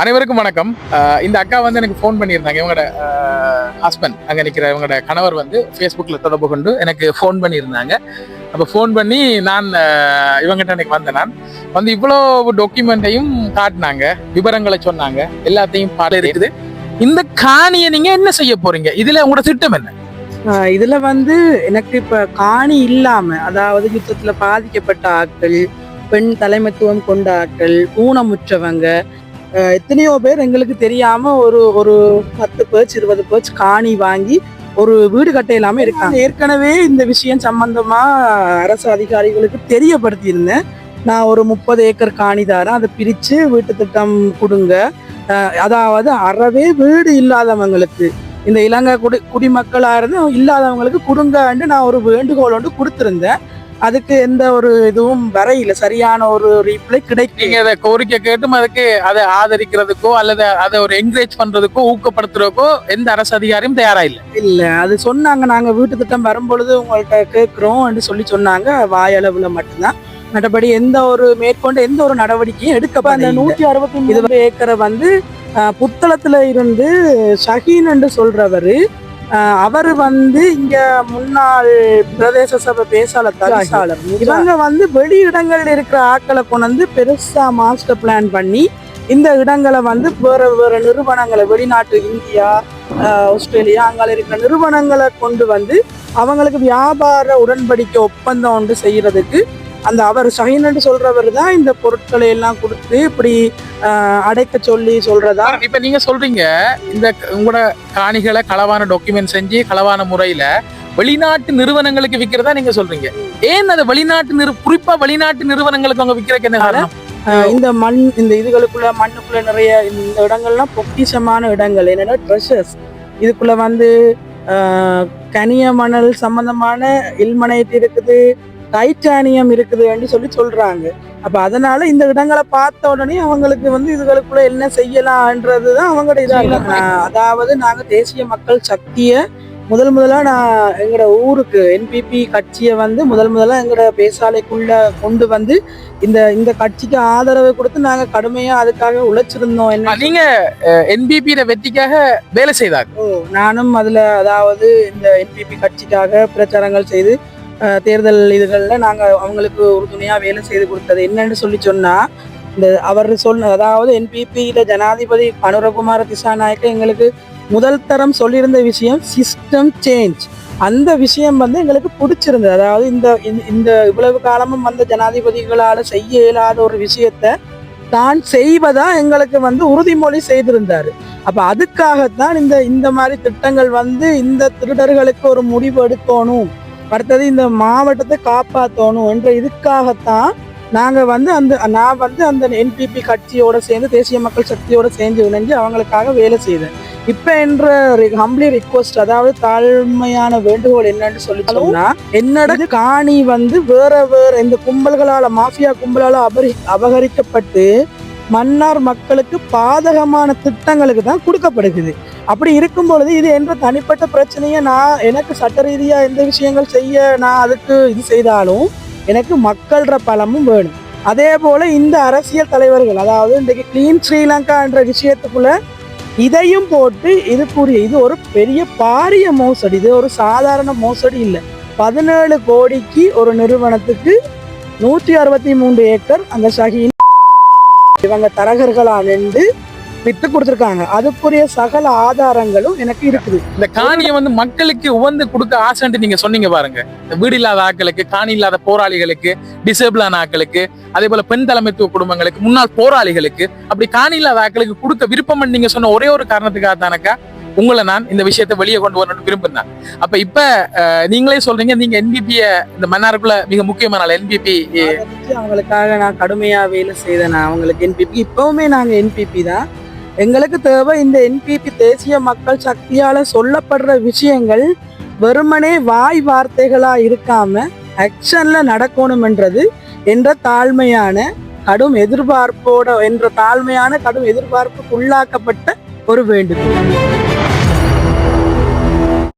அனைவருக்கும் வணக்கம். இந்த அக்கா வந்து எனக்கு ஃபோன் பண்ணியிருந்தாங்க. இவங்களோட ஹஸ்பண்ட் அங்கே நிற்கிற இவங்களோட கணவர் வந்து ஃபேஸ்புக்கில் தொடர்பு கொண்டு எனக்கு ஃபோன் பண்ணியிருந்தாங்க. அப்போ ஃபோன் பண்ணி நான் இவங்ககிட்ட எனக்கு வந்தேன் நான். வந்து இவ்வளோ டாக்குமெண்ட்டையும் காட்டினாங்க. விவரங்களை சொன்னாங்க. எல்லாத்தையும் பாட இருக்குது. இந்த காணியை நீங்கள் என்ன செய்ய போறீங்க? இதில் உங்களோட திட்டம் என்ன? இதில் வந்து எனக்கு இப்போ காணி இல்லாமல் அதாவது யுத்தத்தில் பாதிக்கப்பட்ட ஆட்கள் பெண் தலைமைத்துவம் கொண்ட ஆட்கள் ஊனமுற்றவங்க எத்தனையோ பேர் எங்களுக்கு தெரியாமல் ஒரு ஒரு பத்து பேர்ச் இருபது பேர்ச் காணி வாங்கி ஒரு வீடு கட்ட இல்லாமல் இருக்காங்க. ஏற்கனவே இந்த விஷயம் சம்பந்தமாக அரசு அதிகாரிகளுக்கு தெரியப்படுத்தியிருந்தேன். நான் ஒரு முப்பது ஏக்கர் காணி தரேன். அதை பிரித்து வீட்டு திட்டம் கொடுங்க. அதாவது அறவே வீடு இல்லாதவங்களுக்கு இந்த இலங்கை குடி குடிமக்களாக இருந்து இல்லாதவங்களுக்கு கொடுங்கன்னு நான் ஒரு வேண்டுகோள் ஒன்று அதுக்கு எந்த ஒரு இதுவும் வரையில சரியான ஒரு ரீப்ளை கிடைக்கல. நீங்க அதை கோரிக்கை கேட்டும் அதுக்கு அதை ஆதரிக்கிறதுக்கோ அல்லது அதை ஒரு என்கரேஜ் பண்றதுக்கோ ஊக்கப்படுத்துறதுக்கோ எந்த அரசு அதிகாரியும் தயாரா இல்லை இல்ல அது சொன்னாங்க. நாங்க வீட்டு திட்டம் வரும்பொழுது உங்கள்ட்ட கேட்கிறோம் சொல்லி சொன்னாங்க. வாயளவுல மட்டும்தான். மற்றபடி எந்த ஒரு மேற்கொண்டு எந்த ஒரு நடவடிக்கையும் எடுக்கப்பட நூத்தி அறுபத்தி மூணு ஏக்கரை வந்து புத்தளத்துல இருந்து ஷஹீன் என்று சொல்றவரு அவரு வந்து இங்க முன்னாள் பிரதேச சபை பேசாளர் தவிசாளர் இவங்க வந்து வெளி இடங்கள்ல இருக்கிற ஆட்களை கொண்டு வந்து பெருசா மாஸ்டர் பிளான் பண்ணி இந்த இடங்களை வந்து வேற வேற நிறுவனங்களை வெளிநாட்டு இந்தியா ஆஸ்திரேலியா அங்க இருக்கிற நிறுவனங்களை கொண்டு வந்து அவங்களுக்கு வியாபார உடன்படிக்கை ஒப்பந்தம் ஒன்று செய்யறதுக்கு அந்த அவர் ஷஹீன் சொல்றவர் தான் இந்த பொருட்களை எல்லாம் கொடுத்து இப்படி அடைக்க சொல்லி சொல்றதா? இப்ப நீங்க சொல்றீங்க இந்த உங்களோட காணிகளை களவான டாக்குமெண்ட் செஞ்சு களவான முறையில வெளிநாட்டு நிறுவனங்களுக்கு விக்கிறதா நீங்க சொல்றீங்க. ஏன் அது வெளிநாட்டு நிறு குறிப்பா வெளிநாட்டு நிறுவனங்களுக்கு அவங்க விக்கிறதுக்கு என்ன காரணம்? இந்த மண் இந்த இதுகளுக்குள்ள மண்ணுக்குள்ள நிறைய இந்த இடங்கள்லாம் பொக்கிஷமான இடங்கள். என்னன்னா ட்ரெஷர்ஸ் இதுக்குள்ள வந்து கனிய மணல் சம்பந்தமான இல்மனைட் இருக்குது. டைட்டானியம் இருக்குதுன்னு சொல்லி சொல்றாங்க. அப்ப அதனால இந்த இடங்களை பார்த்த உடனே அவங்களுக்கு வந்து இதுகளுக்குள்ள என்ன செய்யலாம்ன்றது தான் அவங்களோட இதாக அதாவது நாங்க தேசிய மக்கள் சக்தியை முதல் முதலா நான் எங்களோட ஊருக்கு என்பிபி கட்சியை வந்து முதல் முதலா எங்களோட பேசாலைக்குள்ள கொண்டு வந்து இந்த இந்த கட்சிக்கு ஆதரவு கொடுத்து நாங்க கடுமையா அதுக்காக உழைச்சிருந்தோம் என்ன நீங்க என்பிபி வெற்றிக்காக வேலை செய்தாங்க. ஓ, நானும் அதுல அதாவது இந்த என்பிபி கட்சிக்காக பிரச்சாரங்கள் செய்து தேர்தல் இதுகளில் நாங்கள் அவங்களுக்கு உறுதுணையாக வேலை செய்து கொடுத்தது என்னன்னு சொல்லி சொன்னால் இந்த அவர் சொன்ன அதாவது என்பிபியில் ஜனாதிபதி அனுரகுமார திசாநாயக்க எங்களுக்கு முதல் தரம் சொல்லியிருந்த விஷயம் சிஸ்டம் சேஞ்ச் அந்த விஷயம் வந்து எங்களுக்கு பிடிச்சிருந்தது. அதாவது இந்த இந்த- இந்த இவ்வளவு காலமும் வந்த ஜனாதிபதிகளால் செய்ய இயலாத ஒரு விஷயத்த தான் செய்வதா எங்களுக்கு வந்து உறுதிமொழி செய்திருந்தார். அப்போ அதுக்காகத்தான் இந்த இந்த மாதிரி திட்டங்கள் வந்து இந்த திருடர்களுக்கு ஒரு முடிவு எடுக்கணும். அடுத்தது இந்த மாவட்டத்தை காப்பாற்றணும் என்ற இதுக்காகத்தான் நாங்க வந்து அந்த நான் வந்து அந்த என்பிபி கட்சியோட சேர்ந்து தேசிய மக்கள் சக்தியோட சேர்ந்து இணைஞ்சு அவங்களுக்காக வேலை செய்தேன். இப்ப என்ற ஹம்லி ரிக்வஸ்ட் அதாவது தாழ்மையான வேண்டுகோள் என்னன்னு சொல்லி சொன்னா என்னோட காணி வந்து வேற வேற இந்த கும்பல்களால மாஃபியா கும்பலால அபரி அபகரிக்கப்பட்டு மன்னார் மக்களுக்கு பாதகமான திட்டங்களுக்கு தான் கொடுக்கப்படுகிறது. அப்படி இருக்கும் பொழுது இது என்ற தனிப்பட்ட பிரச்சனையை நான் எனக்கு சட்ட ரீதியாக எந்த விஷயங்கள் செய்ய நான் அதுக்கு இது செய்தாலும் எனக்கு மக்கள்ற பலமும் வேணும். அதே போல் இந்த அரசியல் தலைவர்கள் அதாவது இன்றைக்கு கிளீன் ஸ்ரீலங்கா என்ற விஷயத்துக்குள்ள இதையும் போட்டு இதுக்குரிய இது ஒரு பெரிய பாரிய மோசடி இது ஒரு சாதாரண மோசடி இல்லை. பதினேழு கோடிக்கு ஒரு நிறுவனத்துக்கு நூற்றி அறுபத்தி மூன்று ஏக்கர் அந்த ஷஹீன் இவங்க தரகர்களா நின்று வித்து கொடுத்துருக்காங்க. அதுக்குரிய சகல ஆதாரங்களும் எனக்கு இருக்குது. இந்த காணியை வந்து மக்களுக்கு உவந்து கொடுக்க ஆசைன்ட்டு நீங்க சொன்னீங்க பாருங்க. இந்த வீடு இல்லாத ஆக்களுக்கு காணி இல்லாத போராளிகளுக்கு டிசேபிளான ஆக்களுக்கு அதே போல பெண் தலைமைத்துவ குடும்பங்களுக்கு முன்னாள் போராளிகளுக்கு அப்படி காணி இல்லாத ஆக்களுக்கு கொடுக்க விருப்பம் நீங்க சொன்ன ஒரே ஒரு காரணத்துக்காக தானக்கா உங்களை நான் இந்த விஷயத்தை வெளியே கொண்டு வரணும்னு விரும்புறேன். அப்ப இப்ப நீங்களே சொல்றீங்க நீங்க என்பிபிய இந்த மன்னாருக்குள்ள மிக முக்கியமான என்பிபி அவங்களுக்காக நான் கடுமையா வேலை செய்தேன் நான் அவங்களுக்கு என்பிபி இப்பவுமே நாங்க என்பிபி தான். எங்களுக்கு தேவை இந்த என்பிபி தேசிய மக்கள் சக்தியால சொல்லப்படுற விஷயங்கள் வெறுமனே வாய் வார்த்தைகளா இருக்காம ஆக்ஷன்ல நடக்கணும்ன்றது என்ற தாழ்மையான கடும் எதிர்பார்ப்போட என்ற தாழ்மையான கடும் எதிர்பார்ப்புக்கு உள்ளாக்கப்பட்ட ஒரு வேண்டுகோள்.